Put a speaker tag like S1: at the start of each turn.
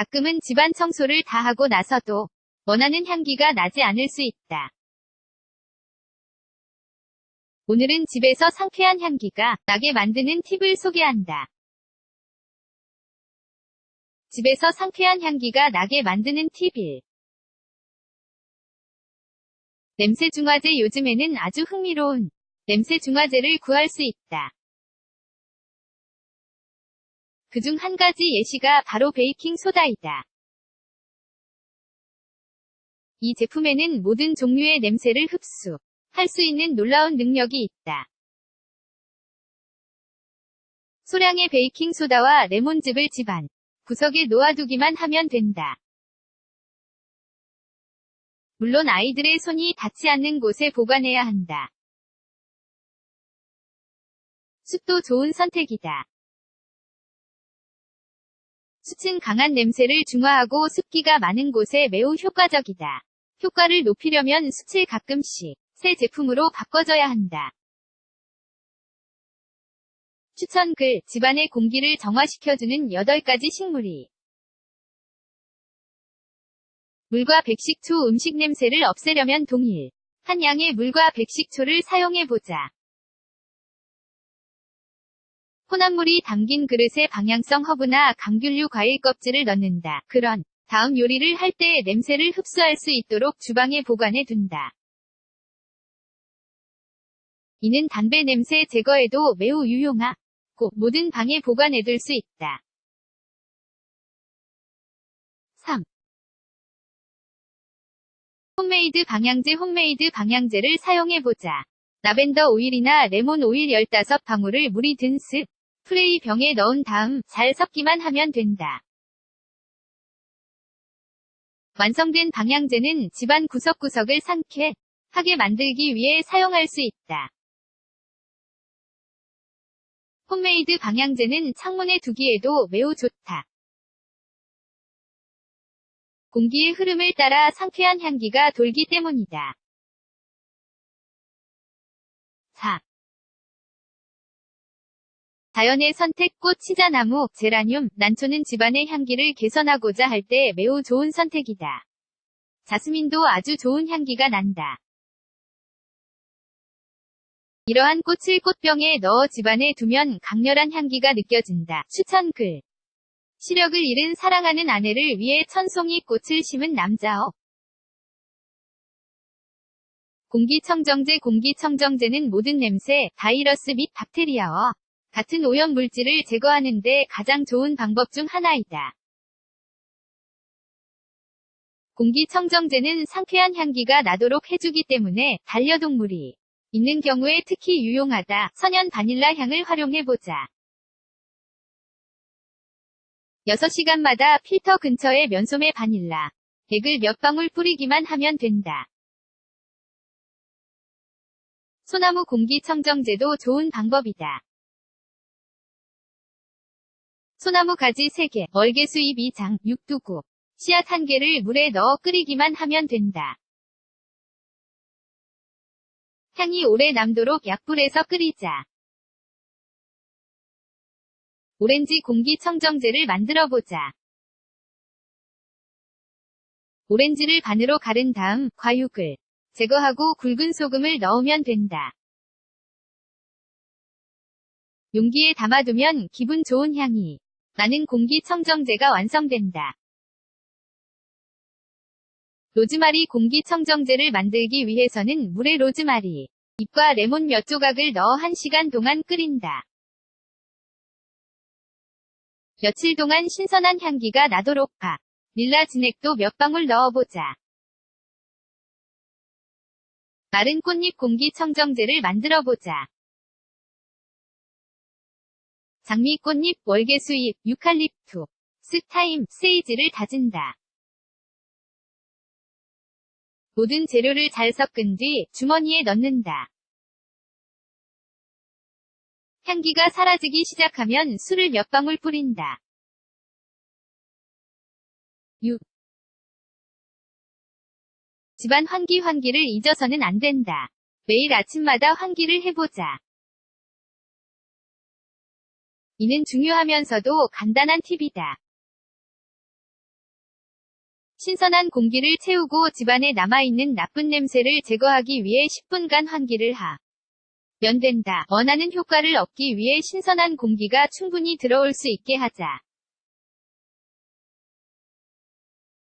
S1: 가끔은 집안 청소를 다 하고 나서도 원하는 향기가 나지 않을 수 있다. 오늘은 집에서 상쾌한 향기가 나게 만드는 팁을 소개한다. 집에서 상쾌한 향기가 나게 만드는 팁 1. 냄새 중화제 요즘에는 아주 흥미로운 냄새 중화제를 구할 수 있다. 그중 한 가지 예시가 바로 베이킹 소다이다. 이 제품에는 모든 종류의 냄새를 흡수, 할 수 있는 놀라운 능력이 있다. 소량의 베이킹 소다와 레몬즙을 집안, 구석에 놓아두기만 하면 된다. 물론 아이들의 손이 닿지 않는 곳에 보관해야 한다. 숲도 좋은 선택이다. 숯은 강한 냄새를 중화하고 습기가 많은 곳에 매우 효과적이다. 효과를 높이려면 숯을 가끔씩 새 제품으로 바꿔줘야 한다. 추천 글, 집안의 공기를 정화시켜주는 8가지 식물이 물과 백식초 음식 냄새를 없애려면 동일 한 양의 물과 백식초를 사용해보자. 혼합물이 담긴 그릇에 방향성 허브나 감귤류 과일 껍질을 넣는다. 그런 다음 요리를 할 때 냄새를 흡수할 수 있도록 주방에 보관해 둔다. 이는 담배 냄새 제거에도 매우 유용하고 모든 방에 보관해 둘 수 있다. 3. 홈메이드 방향제 홈메이드 방향제를 사용해보자. 라벤더 오일이나 레몬 오일 15방울을 물이 든 습, 프레이 병에 넣은 다음 잘 섞기만 하면 된다. 완성된 방향제는 집안 구석구석을 상쾌 하게 만들기 위해 사용할 수 있다. 홈메이드 방향제는 창문에 두기에도 매우 좋다. 공기의 흐름을 따라 상쾌한 향기가 돌기 때문이다. 4. 자연의 선택 꽃 치자나무, 제라늄, 난초는 집안의 향기를 개선하고자 할 때 매우 좋은 선택이다. 자스민도 아주 좋은 향기가 난다. 이러한 꽃을 꽃병에 넣어 집안에 두면 강렬한 향기가 느껴진다. 추천 글. 시력을 잃은 사랑하는 아내를 위해 천송이 꽃을 심은 남자어. 공기청정제 공기청정제는 모든 냄새, 바이러스 및 박테리아와 같은 오염 물질을 제거하는 데 가장 좋은 방법 중 하나이다. 공기청정제는 상쾌한 향기가 나도록 해주기 때문에 반려동물이 있는 경우에 특히 유용하다. 천연 바닐라 향을 활용해보자. 6시간마다 필터 근처에 면소매 바닐라 액을 몇 방울 뿌리기만 하면 된다. 소나무 공기청정제도 좋은 방법이다. 소나무 가지 3개, 월계수잎 2장, 육두구, 씨앗 1개를 물에 넣어 끓이기만 하면 된다. 향이 오래 남도록 약불에서 끓이자. 오렌지 공기청정제를 만들어 보자. 오렌지를 반으로 가른 다음 과육을 제거하고 굵은 소금을 넣으면 된다. 용기에 담아두면 기분 좋은 향이 나는 공기청정제가 완성된다. 로즈마리 공기청정제를 만들기 위해서는 물에 로즈마리, 잎과 레몬 몇 조각을 넣어 1시간 동안 끓인다. 며칠 동안 신선한 향기가 나도록 파. 릴라 진액도 몇 방울 넣어보자. 마른 꽃잎 공기청정제를 만들어보자. 장미 꽃잎, 월계수잎, 유칼립투, 스타임, 세이지를 다진다. 모든 재료를 잘 섞은 뒤 주머니에 넣는다. 향기가 사라지기 시작하면 술을 몇 방울 뿌린다. 6. 집안 환기 환기를 잊어서는 안 된다. 매일 아침마다 환기를 해보자. 이는 중요하면서도 간단한 팁이다. 신선한 공기를 채우고 집안에 남아있는 나쁜 냄새를 제거하기 위해 10분간 환기를 하면 된다. 원하는 효과를 얻기 위해 신선한 공기가 충분히 들어올 수 있게 하자.